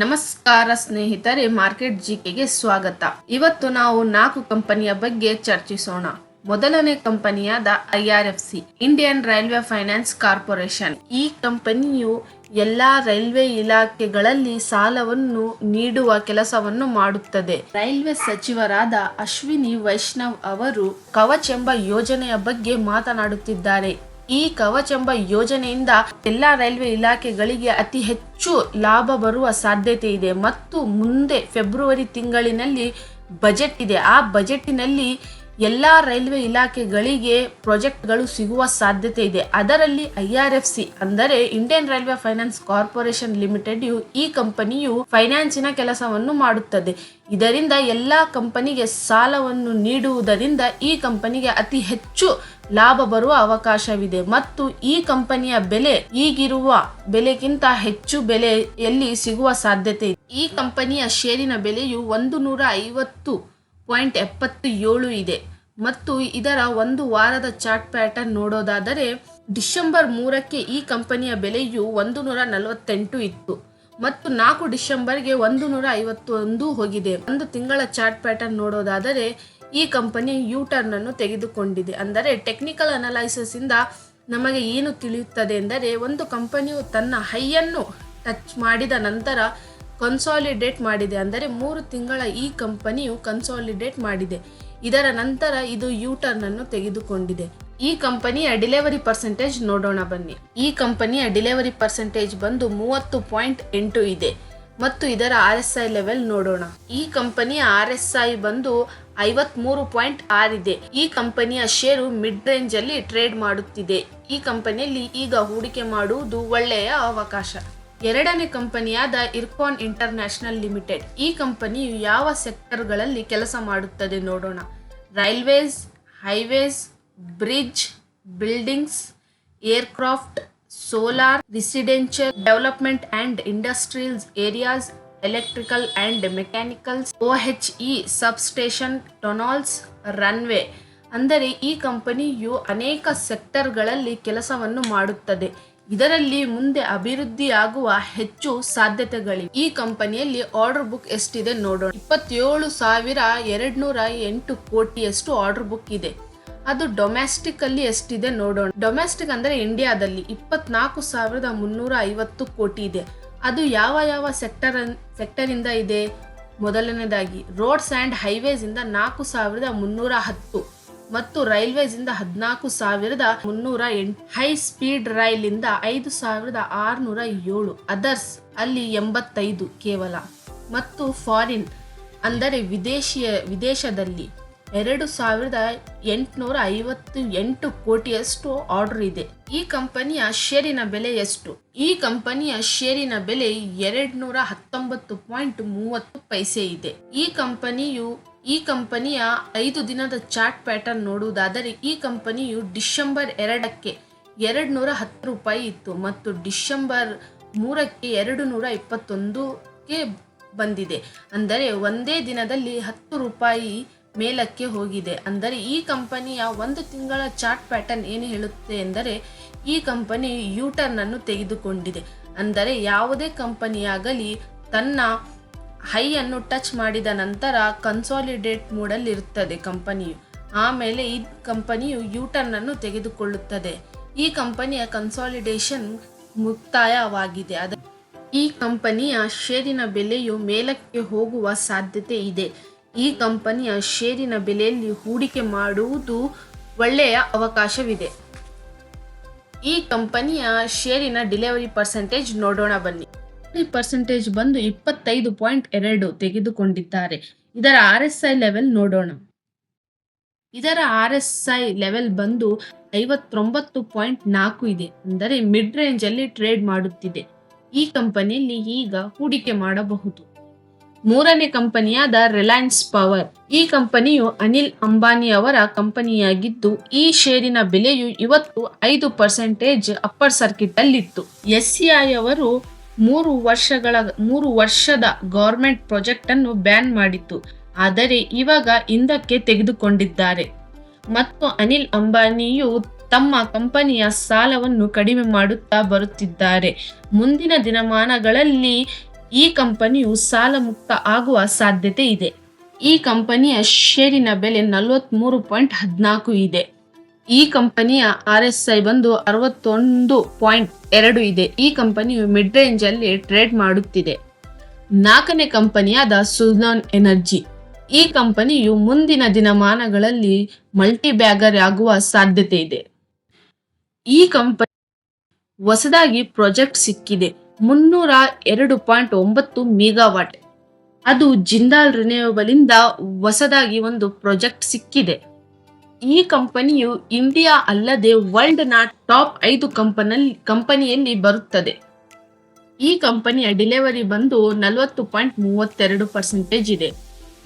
ನಮಸ್ಕಾರ ಸ್ನೇಹಿತರೆ, ಮಾರ್ಕೆಟ್ ಜಿಕೆಗೆ ಸ್ವಾಗತ. ಇವತ್ತು ನಾವು ನಾಲ್ಕು ಕಂಪನಿಯ ಬಗ್ಗೆ ಚರ್ಚಿಸೋಣ. ಮೊದಲನೇ ಕಂಪನಿಯಾದ I R F C, Indian railway finance corporation. ಈ ಕಂಪನಿಯು ಎಲ್ಲಾ ರೈಲ್ವೆ ಇಲಾಖೆಗಳಲ್ಲಿ ಸಾಲವನ್ನು ನೀಡುವ ಕೆಲಸವನ್ನು ಮಾಡುತ್ತದೆ. ರೈಲ್ವೆ ಸಚಿವರಾದ ಅಶ್ವಿನಿ ವೈಷ್ಣವ್ ಅವರು ಕವಚ್ ಎಂಬ ಯೋಜನೆಯ ಬಗ್ಗೆ ಮಾತನಾಡುತ್ತಿದ್ದಾರೆ. ಈ ಕವಚ ಎಂಬ ಯೋಜನೆಯಿಂದ ಎಲ್ಲಾ ರೈಲ್ವೆ ಇಲಾಖೆಗಳಿಗೆ ಅತಿ ಹೆಚ್ಚು ಲಾಭ ಬರುವ ಸಾಧ್ಯತೆ ಇದೆ. ಮತ್ತು ಮುಂದೆ ಫೆಬ್ರವರಿ ತಿಂಗಳಿನಲ್ಲಿ ಬಜೆಟ್ ಇದೆ. ಆ ಬಜೆಟಿನಲ್ಲಿ ಎಲ್ಲಾ ರೈಲ್ವೆ ಇಲಾಖೆಗಳಿಗೆ ಪ್ರಾಜೆಕ್ಟ್ಗಳು ಸಿಗುವ ಸಾಧ್ಯತೆ ಇದೆ. ಅದರಲ್ಲಿ ಐ ಆರ್ ಎಫ್ ಸಿ ಅಂದರೆ Indian railway finance corporation limited ಈ ಕಂಪನಿಯು ಫೈನಾನ್ಸಿನ ಕೆಲಸವನ್ನು ಮಾಡುತ್ತದೆ. ಇದರಿಂದ ಎಲ್ಲ ಕಂಪನಿಗೆ ಸಾಲವನ್ನು ನೀಡುವುದರಿಂದ ಈ ಕಂಪನಿಗೆ ಅತಿ ಹೆಚ್ಚು ಲಾಭ ಬರುವ ಅವಕಾಶವಿದೆ. ಮತ್ತು ಈ ಕಂಪನಿಯ ಬೆಲೆ ಈಗಿರುವ ಬೆಲೆಗಿಂತ ಹೆಚ್ಚು ಬೆಲೆಯಲ್ಲಿ ಸಿಗುವ ಸಾಧ್ಯತೆ ಇದೆ. ಈ ಕಂಪನಿಯ ಷೇರಿನ ಬೆಲೆಯು ಒಂದು ನೂರ ಐವತ್ತು ಪಾಯಿಂಟ್ ಎಪ್ಪತ್ತು ಏಳು ಇದೆ. ಮತ್ತು ಇದರ ಒಂದು ವಾರದ ಚಾರ್ಟ್ ಪ್ಯಾಟರ್ನ್ ನೋಡೋದಾದರೆ, ಡಿಸೆಂಬರ್ ಮೂರಕ್ಕೆ ಈ ಕಂಪನಿಯ ಬೆಲೆಯು ಒಂದು ನೂರ ನಲವತ್ತೆಂಟು ಇತ್ತು. ಮತ್ತು ನಾಲ್ಕು ಡಿಸೆಂಬರ್ಗೆ ಒಂದು ನೂರ ಐವತ್ತೊಂದು ಹೋಗಿದೆ. ಒಂದು ತಿಂಗಳ ಚಾರ್ಟ್ ಪ್ಯಾಟರ್ನ್ ನೋಡೋದಾದರೆ, ಈ ಕಂಪನಿ ಯೂ ಟರ್ನ್ ಅನ್ನು ತೆಗೆದುಕೊಂಡಿದೆ. ಅಂದರೆ, ಟೆಕ್ನಿಕಲ್ ಅನಲೈಸಿಸ್ ಇಂದ ನಮಗೆ ಏನು ತಿಳಿಯುತ್ತದೆ ಎಂದರೆ, ಒಂದು ಕಂಪನಿಯು ತನ್ನ ಹೈಯನ್ನು ಟಚ್ ಮಾಡಿದ ನಂತರ ಕನ್ಸಾಲಿಡೇಟ್ ಮಾಡಿದೆ ಅಂದರೆ ಮೂರು ತಿಂಗಳ ಈ ಕಂಪನಿಯು ಕನ್ಸಾಲಿಡೇಟ್ ಮಾಡಿದೆ. ಇದರ ನಂತರ ಇದು ಯೂ ಟರ್ನ್ ಅನ್ನು ತೆಗೆದುಕೊಂಡಿದೆ. ಈ ಕಂಪನಿಯ ಡಿಲೆವರಿ ಪರ್ಸೆಂಟೇಜ್ ನೋಡೋಣ ಬನ್ನಿ. ಈ ಕಂಪನಿಯ ಡಿಲೆವರಿ ಪರ್ಸೆಂಟೇಜ್ ಬಂದು ಮೂವತ್ತು ಪಾಯಿಂಟ್ ಎಂಟು ಇದೆ. ಮತ್ತು ಇದರ ಆರ್ ಎಸ್ ಐ ಲೆವೆಲ್ ನೋಡೋಣ. ಈ ಕಂಪನಿಯ ಆರ್ ಎಸ್ ಐ ಬಂದು ಐವತ್ಮೂರು ಪಾಯಿಂಟ್ ಆರಿದೆ ಈ ಕಂಪನಿಯ ಶೇರು ಮಿಡ್ ರೇಂಜ್ ಅಲ್ಲಿ ಟ್ರೇಡ್ ಮಾಡುತ್ತಿದೆ. ಈ ಕಂಪನಿಯಲ್ಲಿ ಈಗ ಹೂಡಿಕೆ ಮಾಡುವುದು ಒಳ್ಳೆಯ ಅವಕಾಶ. ಎರಡನೇ ಕಂಪನಿಯಾದ ಇರ್ಕಾನ್ ಇಂಟರ್ನ್ಯಾಷನಲ್ ಲಿಮಿಟೆಡ್. ಈ ಕಂಪನಿಯು ಯಾವ ಸೆಕ್ಟರ್ಗಳಲ್ಲಿ ಕೆಲಸ ಮಾಡುತ್ತದೆ ನೋಡೋಣ. Railways, highways, bridge, buildings, aircraft, solar, residential development and industrials areas, electrical and mechanicals E substation, tunnels, runway. ಅಂದರೆ ಈ ಕಂಪನಿಯು ಅನೇಕ ಸೆಕ್ಟರ್ಗಳಲ್ಲಿ ಕೆಲಸವನ್ನು ಮಾಡುತ್ತದೆ. ಇದರಲ್ಲಿ ಮುಂದೆ ಅಭಿವೃದ್ಧಿಯಾಗುವ ಹೆಚ್ಚು ಸಾಧ್ಯತೆಗಳಿವೆ. ಈ ಕಂಪನಿಯಲ್ಲಿ ಆರ್ಡರ್ ಬುಕ್ ಎಷ್ಟಿದೆ ನೋಡೋಣ. ಇಪ್ಪತ್ತೇಳು ಸಾವಿರ ಎರಡ್ ನೂರ ಎಂಟು ಕೋಟಿಯಷ್ಟು ಆರ್ಡರ್ ಬುಕ್ ಇದೆ. ಅದು ಡೊಮ್ಯಾಸ್ಟಿಕ್ ಅಲ್ಲಿ ಎಷ್ಟಿದೆ ನೋಡೋಣ. ಡೊಮ್ಯಾಸ್ಟಿಕ್ ಅಂದರೆ ಇಂಡಿಯಾದಲ್ಲಿ ಇಪ್ಪತ್ನಾಲ್ಕು ಸಾವಿರದ ಮುನ್ನೂರ ಐವತ್ತು ಕೋಟಿ ಇದೆ. ಅದು ಯಾವ ಯಾವ ಸೆಕ್ಟರ್ ಸೆಕ್ಟರ್ ಇಂದ ಇದೆ? ಮೊದಲನೇದಾಗಿ ರೋಡ್ಸ್ ಆ್ಯಂಡ್ ಹೈವೇಸ್ ಇಂದ ನಾಲ್ಕು ಸಾವಿರದ ಮುನ್ನೂರ ಹತ್ತು. ಮತ್ತು ರೈಲ್ವೇಸ್ ಇಂದ ಹದಿನಾಲ್ಕು ಸಾವಿರದ ಮುನ್ನೂರ ಎಂಟು. ಹೈ ಸ್ಪೀಡ್ ರೈಲ್ ಇಂದ ಐದು ಸಾವಿರದ ಆರುನೂರ ಏಳು. ಅದರ್ಸ್ ಅಲ್ಲಿ ಎಂಬತ್ತೈದು ಕೇವಲ. ಮತ್ತು ಫಾರಿನ್ ಅಂದರೆ ವಿದೇಶಿಯ, ವಿದೇಶದಲ್ಲಿ ಎರಡು ಸಾವಿರದ ಎಂಟುನೂರ ಐವತ್ತು ಎಂಟು ಕೋಟಿಯಷ್ಟು ಆರ್ಡರ್ ಇದೆ. ಈ ಕಂಪನಿಯ ಷೇರಿನ ಬೆಲೆ ಎಷ್ಟು? ಈ ಕಂಪನಿಯ ಷೇರಿನ ಬೆಲೆ ಎರಡ್ ನೂರ ಹತ್ತೊಂಬತ್ತು ಪಾಯಿಂಟ್ ಮೂವತ್ತು ಪೈಸೆ ಇದೆ. ಈ ಕಂಪನಿಯು ಈ ಕಂಪನಿಯ ಐದು ದಿನದ ಚಾರ್ಟ್ ಪ್ಯಾಟರ್ನ್ ನೋಡುವುದಾದರೆ ಈ ಕಂಪನಿಯು ಡಿಸೆಂಬರ್ ಎರಡಕ್ಕೆ ಎರಡು ನೂರ ಹತ್ತು ರೂಪಾಯಿ ಇತ್ತು ಮತ್ತು ಡಿಸೆಂಬರ್ ಮೂರಕ್ಕೆ ಎರಡು ನೂರ ಇಪ್ಪತ್ತೊಂದಕ್ಕೆ ಬಂದಿದೆ. ಅಂದರೆ ಒಂದೇ ದಿನದಲ್ಲಿ ಹತ್ತು ರೂಪಾಯಿ ಮೇಲಕ್ಕೆ ಹೋಗಿದೆ. ಅಂದರೆ ಈ ಕಂಪನಿಯ ಒಂದು ತಿಂಗಳ ಚಾರ್ಟ್ ಪ್ಯಾಟರ್ನ್ ಏನು ಹೇಳುತ್ತೆ ಎಂದರೆ ಈ ಕಂಪನಿ ಯೂಟರ್ನನ್ನು ತೆಗೆದುಕೊಂಡಿದೆ. ಅಂದರೆ ಯಾವುದೇ ಕಂಪನಿಯಾಗಲಿ ತನ್ನ ಹೈ ಅನ್ನು ಟಚ್ ಮಾಡಿದ ನಂತರ ಕನ್ಸಾಲಿಡೇಟ್ ಮೂಡಲ್ಲಿ ಇರುತ್ತದೆ ಕಂಪನಿಯು. ಆಮೇಲೆ ಈ ಕಂಪನಿಯು ಯೂ ಟರ್ನ್ ಅನ್ನು ತೆಗೆದುಕೊಳ್ಳುತ್ತದೆ. ಈ ಕಂಪನಿಯ ಕನ್ಸಾಲಿಡೇಷನ್ ಮುಕ್ತಾಯವಾಗಿದೆ. ಅದ ಈ ಕಂಪನಿಯ ಷೇರಿನ ಬೆಲೆಯು ಮೇಲಕ್ಕೆ ಹೋಗುವ ಸಾಧ್ಯತೆ ಇದೆ. ಈ ಕಂಪನಿಯ ಷೇರಿನ ಬೆಲೆಯಲ್ಲಿ ಹೂಡಿಕೆ ಮಾಡುವುದು ಒಳ್ಳೆಯ ಅವಕಾಶವಿದೆ. ಈ ಕಂಪನಿಯ ಷೇರಿನ ಡಿಲಿವರಿ ಪರ್ಸೆಂಟೇಜ್ ನೋಡೋಣ ಬನ್ನಿ. ಪರ್ಸೆಂಟೇಜ್ ಬಂದು ಇಪ್ಪತ್ತೈದು ಪಾಯಿಂಟ್ ಎರಡು ತೆಗೆದುಕೊಂಡಿದ್ದಾರೆ. ಇದರ ಆರ್ ಎಸ್ ಐ ಲೆವೆಲ್ ನೋಡೋಣ. ಇದರ ಆರ್ ಎಸ್ ಐ ಲೆವೆಲ್ ಬಂದು ಐವತ್ತೊಂಬತ್ತು ಪಾಯಿಂಟ್ ನಾಲ್ಕು ಇದೆ. ಅಂದರೆ ಮಿಡ್ ರೇಂಜ್ ಅಲ್ಲಿ ಟ್ರೇಡ್ ಮಾಡುತ್ತಿದೆ. ಈ ಕಂಪನಿಯಲ್ಲಿ ಈಗ ಹೂಡಿಕೆ ಮಾಡಬಹುದು. ಮೂರನೇ ಕಂಪನಿಯಾದ ರಿಲಯನ್ಸ್ ಪವರ್ ಈ ಕಂಪನಿಯು ಅನಿಲ್ ಅಂಬಾನಿ ಅವರ ಕಂಪನಿಯಾಗಿದ್ದು, ಈ ಷೇರಿನ ಬೆಲೆಯು ಇವತ್ತು ಐದು ಪರ್ಸೆಂಟೇಜ್ ಅಪ್ಪರ್ ಸರ್ಕಿಟ್ ಅಲ್ಲಿತ್ತು. ಎಸ್ ಸಿ ಐ ಅವರು ಮೂರು ವರ್ಷಗಳ, ಮೂರು ವರ್ಷದ ಗೌರ್ಮೆಂಟ್ ಪ್ರಾಜೆಕ್ಟ್ ಅನ್ನು ಬ್ಯಾನ್ ಮಾಡಿತ್ತು. ಆದರೆ ಇವಾಗ ಹಿಂದಕ್ಕೆ ತೆಗೆದುಕೊಂಡಿದ್ದಾರೆ. ಮತ್ತು ಅನಿಲ್ ಅಂಬಾನಿಯು ತಮ್ಮ ಕಂಪನಿಯ ಸಾಲವನ್ನು ಕಡಿಮೆ ಮಾಡುತ್ತಾ ಬರುತ್ತಿದ್ದಾರೆ. ಮುಂದಿನ ದಿನಮಾನಗಳಲ್ಲಿ ಈ ಕಂಪನಿಯು ಸಾಲ ಮುಕ್ತ ಆಗುವ ಸಾಧ್ಯತೆ ಇದೆ. ಈ ಕಂಪನಿಯ ಷೇರಿನ ಬೆಲೆ ನಲವತ್ತ್ಮೂರು ಪಾಯಿಂಟ್ ಹದಿನಾಲ್ಕು ಇದೆ. ಈ ಕಂಪನಿಯ ಆರ್ ಎಸ್ ಐ ಬಂದು ಅರವತ್ತೊಂದು ಪಾಯಿಂಟ್ ಎರಡು ಇದೆ. ಈ ಕಂಪನಿಯು ಮಿಡ್ ರೇಂಜ್ ಅಲ್ಲಿ ಟ್ರೇಡ್ ಮಾಡುತ್ತಿದೆ. ನಾಲ್ಕನೇ ಕಂಪನಿಯಾದ ಸುಜಾನ್ ಎನರ್ಜಿ. ಈ ಕಂಪನಿಯು ಮುಂದಿನ ದಿನಮಾನಗಳಲ್ಲಿ ಮಲ್ಟಿ ಬ್ಯಾಗರ್ ಆಗುವ ಸಾಧ್ಯತೆ ಇದೆ. ಈ ಕಂಪನಿ ಹೊಸದಾಗಿ ಪ್ರಾಜೆಕ್ಟ್ ಸಿಕ್ಕಿದೆ. ಮುನ್ನೂರ ಎರಡು ಪಾಯಿಂಟ್ ಒಂಬತ್ತು ಮೆಗಾವಾಟ್. ಅದು ಜಿಂದಾಲ್ ರಿನ್ಯೂವಬಲ್ ಇಂದ ಹೊಸದಾಗಿ ಒಂದು ಪ್ರಾಜೆಕ್ಟ್ ಸಿಕ್ಕಿದೆ. ಈ ಕಂಪನಿಯು ಇಂಡಿಯಾ ಅಲ್ಲದೆ ವರ್ಲ್ಡ್ನ ಟಾಪ್ ಐದು ಕಂಪನಲ್ಲಿ ಕಂಪನಿಯಲ್ಲಿ ಬರುತ್ತದೆ. ಈ ಕಂಪನಿಯ ಡಿಲಿವರಿ ಬಂದು ನಲವತ್ತು ಪಾಯಿಂಟ್ ಮೂವತ್ತೆರಡು ಪರ್ಸೆಂಟೇಜ್ ಇದೆ.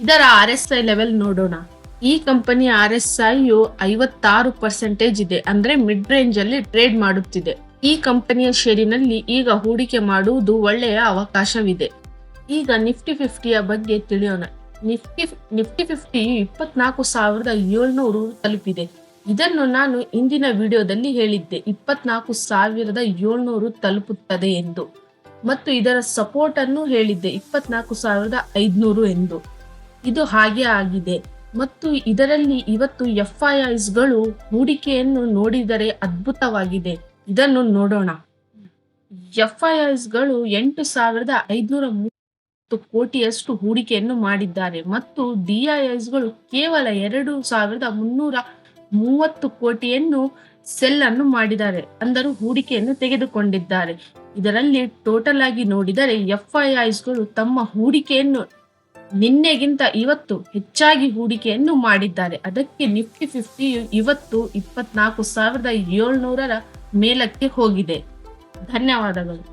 ಇದರ ಆರ್ ಎಸ್ ಐ ಲೆವೆಲ್ ನೋಡೋಣ. ಈ ಕಂಪನಿಯ ಆರ್ ಎಸ್ ಐಯು ಐವತ್ತಾರು ಪರ್ಸೆಂಟೇಜ್ ಇದೆ, ಅಂದ್ರೆ ಮಿಡ್ ರೇಂಜ್ ಅಲ್ಲಿ ಟ್ರೇಡ್ ಮಾಡುತ್ತಿದೆ. ಈ ಕಂಪನಿಯ ಷೇರಿನಲ್ಲಿ ಈಗ ಹೂಡಿಕೆ ಮಾಡುವುದು ಒಳ್ಳೆಯ ಅವಕಾಶವಿದೆ. ಈಗ ನಿಫ್ಟಿ ಫಿಫ್ಟಿಯ ಬಗ್ಗೆ ತಿಳಿಯೋಣ. ನಿಫ್ಟಿ ನಿಫ್ಟಿ ಫಿಫ್ಟಿ ಇಪ್ಪತ್ನಾಲ್ಕು ಸಾವಿರದ ಏಳ್ನೂರು ತಲುಪಿದೆ. ಇದನ್ನು ನಾನು ಇಂದಿನ ವಿಡಿಯೋದಲ್ಲಿ ಹೇಳಿದ್ದೆ. ಇಪ್ಪತ್ನಾಲ್ಕು ಸಾವಿರದ ಏಳ್ನೂರು ತಲುಪುತ್ತದೆ ಎಂದು. ಮತ್ತು ಇದರ ಸಪೋರ್ಟ್ ಅನ್ನು ಹೇಳಿದ್ದೆ. ಇಪ್ಪತ್ನಾಲ್ಕು ಸಾವಿರದ ಐದ್ನೂರು ಎಂದು. ಇದು ಹಾಗೆ ಆಗಿದೆ. ಮತ್ತು ಇದರಲ್ಲಿ ಇವತ್ತು ಎಫ್ ಐ ಐಸ್ಗಳು ಹೂಡಿಕೆಯನ್ನು ನೋಡಿದರೆ ಅದ್ಭುತವಾಗಿದೆ. ಇದನ್ನು ನೋಡೋಣ. ಎಫ್ ಐ ಐಸ್ಗಳು ಎಂಟು ಸಾವಿರದ ಐದುನೂರ ಮೂವತ್ತು ಕೋಟಿಯಷ್ಟು ಹೂಡಿಕೆಯನ್ನು ಮಾಡಿದ್ದಾರೆ. ಮತ್ತು ಡಿಐಎಸ್ಗಳು ಕೇವಲ ಎರಡು ಸಾವಿರದ ಮುನ್ನೂರ ಮೂವತ್ತು ಕೋಟಿಯನ್ನು ಸೆಲ್ ಅನ್ನು ಮಾಡಿದ್ದಾರೆ. ಅಂದರೂ ಹೂಡಿಕೆಯನ್ನು ತೆಗೆದುಕೊಂಡಿದ್ದಾರೆ. ಇದರಲ್ಲಿ ಟೋಟಲ್ ಆಗಿ ನೋಡಿದರೆ ಎಫ್ ಐ ಗಳು ತಮ್ಮ ಹೂಡಿಕೆಯನ್ನು ನಿನ್ನೆಗಿಂತ ಇವತ್ತು ಹೆಚ್ಚಾಗಿ ಹೂಡಿಕೆಯನ್ನು ಮಾಡಿದ್ದಾರೆ. ಅದಕ್ಕೆ ನಿಫ್ಟಿ ಫಿಫ್ಟಿ ಇವತ್ತು ಇಪ್ಪತ್ನಾಲ್ಕು ಸಾವಿರದ ಏಳ್ನೂರರ ಮೇಲಕ್ಕೆ ಹೋಗಿದೆ. ಧನ್ಯವಾದಗಳು.